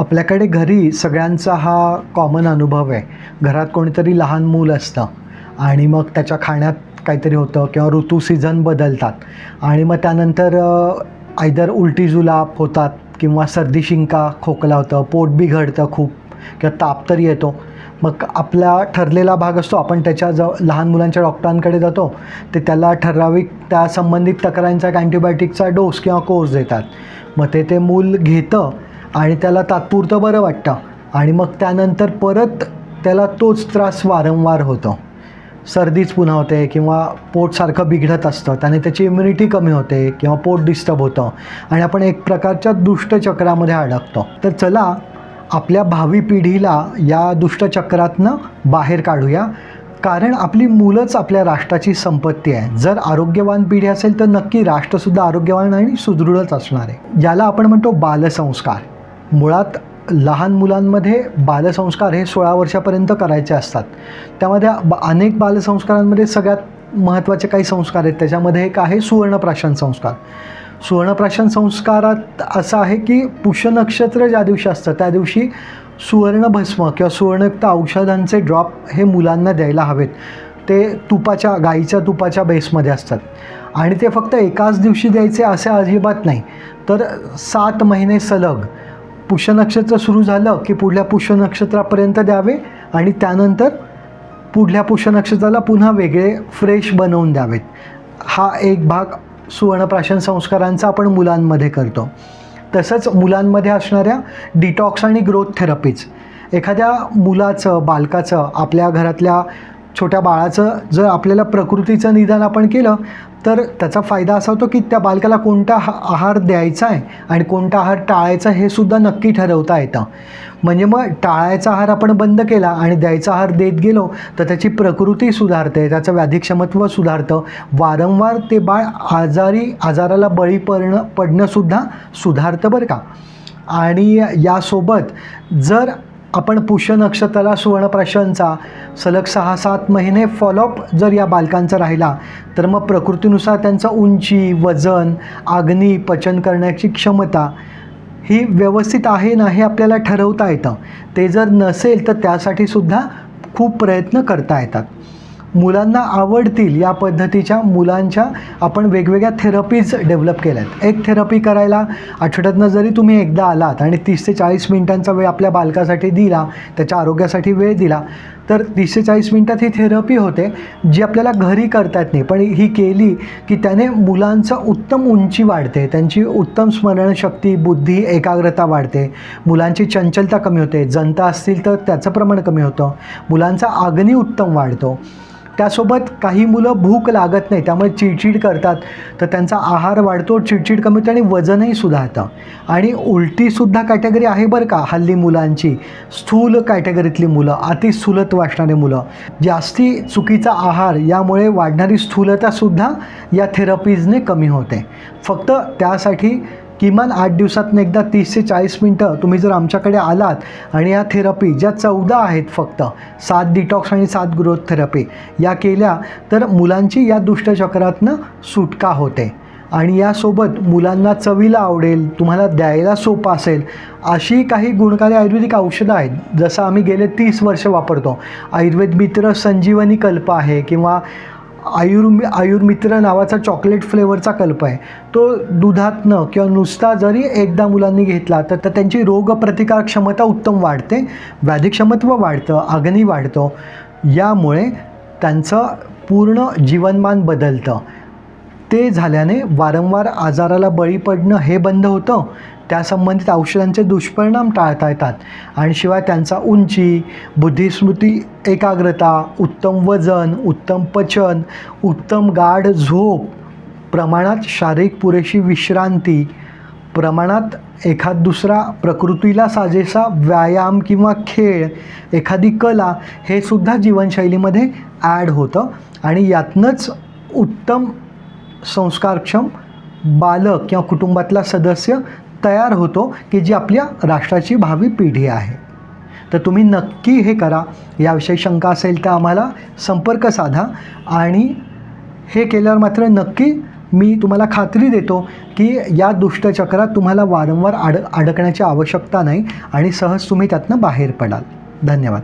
आपल्याकडे घरी सगळ्यांचा हा कॉमन अनुभव आहे. घरात कोणीतरी लहान मूल असतं आणि मग त्याच्या खाण्यात काहीतरी होतं किंवा ऋतू सीझन बदलतात. आणि मग त्यानंतर आयदर उलटी जुलाब होतात किंवा सर्दी शिंका खोकला होतं पोट बिघडतं खूप किंवा ताप तरी येतो. मग आपला ठरलेला भाग असतो आपण त्याच्या ज लहान मुलांच्या डॉक्टरांकडे जातो ते त्याला ठराविक त्या संबंधित तक्रारींचा अँटिबायोटिकचा अँटीबायोटिकचा डोस किंवा कोर्स देतात. मग ते ते मूल घेतं आणि त्याला तात्पुरतं बरं वाटतं. आणि मग त्यानंतर परत त्याला तोच त्रास वारंवार होतो. सर्दीच पुन्हा होते किंवा पोटसारखं बिघडत असतं. त्याने त्याची इम्युनिटी कमी होते किंवा पोट डिस्टर्ब होतं. आणि आपण एक प्रकारच्या दुष्टचक्रामध्ये अडकतो. तर चला आपल्या भावी पिढीला या दुष्टचक्रातनं बाहेर काढूया. कारण आपली मुलंच आपल्या राष्ट्राची संपत्ती आहे. जर आरोग्यवान पिढी असेल तर नक्की राष्ट्रसुद्धा आरोग्यवान आणि सुदृढच असणार आहे. याला आपण म्हणतो बालसंस्कार. मुळात लहान मुलांमध्ये बालसंस्कार हे सोळा वर्षापर्यंत करायचे असतात. त्यामध्ये ब- अनेक बालसंस्कारांमध्ये सगळ्यात महत्त्वाचे काही संस्कार आहेत. त्याच्यामध्ये एक आहे सुवर्णप्राशन संस्कार. सुवर्णप्राशन संस्कारात असं आहे की पुष्य नक्षत्र ज्या दिवशी असतं त्या दिवशी सुवर्णभस्म किंवा सुवर्णयुक्त औषधांचे ड्रॉप हे मुलांना द्यायला हवेत. ते तुपाच्या गाईच्या तुपाच्या बेसमध्ये असतात. आणि ते फक्त एकाच दिवशी द्यायचे असे अजिबात नाही. तर सात महिने सलग पुष्य नक्षत्र सुरू झालं की पुढल्या पुष्य नक्षत्रापर्यंत द्यावे आणि त्यानंतर पुढल्या पुष्य नक्षत्राला पुन्हा वेगळे फ्रेश बनवून द्यावेत. हा एक भाग सुवर्णप्राशन संस्कारांचा आपण मुलांमध्ये करतो. तसंच मुलांमध्ये असणाऱ्या डिटॉक्स आणि ग्रोथ थेरपीज एखाद्या मुलाचं बालकाचं आपल्या घरातल्या छोट्या बाळाचं जर आपल्याला प्रकृतीचं निदान आपण केलं तर त्याचा फायदा असा होतो की त्या बालकाला कोणता हा आहार द्यायचा आहे आणि कोणता आहार टाळायचा हे सुद्धा नक्की ठरवता येतं. म्हणजे मग टाळायचा आहार आपण बंद केला आणि द्यायचा आहार देत गेलो तर त्याची प्रकृती सुधारते त्याचं व्याधिक्षमत्व सुधारतं. वारंवार ते बाळ आजारी आजाराला बळी पडणं पडणंसुद्धा सुधारतं बरं का. आणि यासोबत जर आपण पुष्य नक्षत्राला सुवर्णप्राशांचा सलग सहा सात महिने फॉलोअप जर या बालकांचा राहिला तर मग प्रकृतीनुसार त्यांचं उंची वजन आग्नी पचन करण्याची क्षमता ही व्यवस्थित आहे ना हे आपल्याला ठरवता येतं. ते जर नसेल तर त्यासाठी सुद्धा खूप प्रयत्न करता येतात. मुलांना आवडतील या पद्धतीच्या मुलांच्या आपण वेगवेगळ्या थेरपीज डेव्हलप केल्या आहेत एक थेरपी करायला आठवड्यातनं जरी तुम्ही एकदा आलात आणि तीस ते चाळीस मिनिटांचा वेळ आपल्या बालकासाठी दिला त्याच्या आरोग्यासाठी वेळ दिला तर तीस ते चाळीस मिनटात ही थेरपी होते जी आपल्याला घरी करता येत नाही. पण ही केली की त्याने मुलांचं उत्तम उंची वाढते त्यांची उत्तम स्मरणशक्ती बुद्धी एकाग्रता वाढते. मुलांची चंचलता कमी होते जनता असतील तर त्याचं प्रमाण कमी होतं. मुलांचा आग्नी उत्तम वाढतो. त्यासोबत काही मुलं भूक लागत नाही त्यामुळे चिडचिड करतात. तर त्यांचा आहार वाढतो चिडचिड कमी होते आणि वजनही सुधारतं. आणि उलटीसुद्धा कॅटेगरी आहे बरं का हल्ली मुलांची. स्थूल कॅटेगरीतली मुलं अतिस्थूलत वाचणारी मुलं. जास्ती चुकीचा आहार यामुळे वाढणारी स्थूलतासुद्धा या थेरपीजने कमी होते. फक्त त्यासाठी किमान आठ दिवसातून एकदा तीस ते चाळीस मिनटं तुम्ही जर आमच्याकडे आलात आणि या थेरपी ज्या चौदा आहेत फक्त सात डिटॉक्स आणि सात ग्रोथ थेरपी या केल्या तर मुलांची या दुष्टचक्रातनं सुटका होते. आणि यासोबत मुलांना चवीला आवडेल तुम्हाला द्यायला सोपं असेल अशी काही गुणकारी आयुर्वेदिक औषधं आहेत. जसं आम्ही गेले तीस वर्ष वापरतो. आयुर्वेद मित्र संजीवनी कल्प आहे किंवा आयुर्मि आयुर्मित्र नावाचा चॉकलेट फ्लेवरचा कल्प आहे. तो दुधातनं किंवा नुसता जरी एकदा मुलांनी घेतला तर तर त्यांची रोगप्रतिकार क्षमता उत्तम वाढते व्याधिक्षमत्व वाढतं अग्नी वाढतो. यामुळे त्यांचं पूर्ण जीवनमान बदलतं. ते झाल्याने वारंवार आजाराला बळी पडणं हे बंद होतं. त्यासंबंधित औषधांचे दुष्परिणाम टाळता येतात. आणि शिवाय त्यांचा उंची बुद्धिस्मृती एकाग्रता उत्तम वजन उत्तम पचन उत्तम गाढ झोप प्रमाणात शारीरिक पुरेशी विश्रांती प्रमाणात एखाद दुसरा प्रकृतीला साजेसा व्यायाम किंवा खेळ एखादी कला हे सुद्धा जीवनशैलीमध्ये ॲड होतं. आणि यातनंच उत्तम संस्कारक्षम बालक किंवा कुटुंबातला सदस्य तयार होतो की जी आपल्या राष्ट्राची भावी पिढी आहे. तर तुम्ही नक्की हे करा. याविषयी शंका असेल तर आम्हाला संपर्क साधा. आणि हे केल्यावर मात्र नक्की मी तुम्हाला खात्री देतो की या दुष्टचक्रात तुम्हाला वारंवार अड अडकण्याची आवश्यकता नाही आणि सहज तुम्ही त्यातनं बाहेर पडाल. धन्यवाद.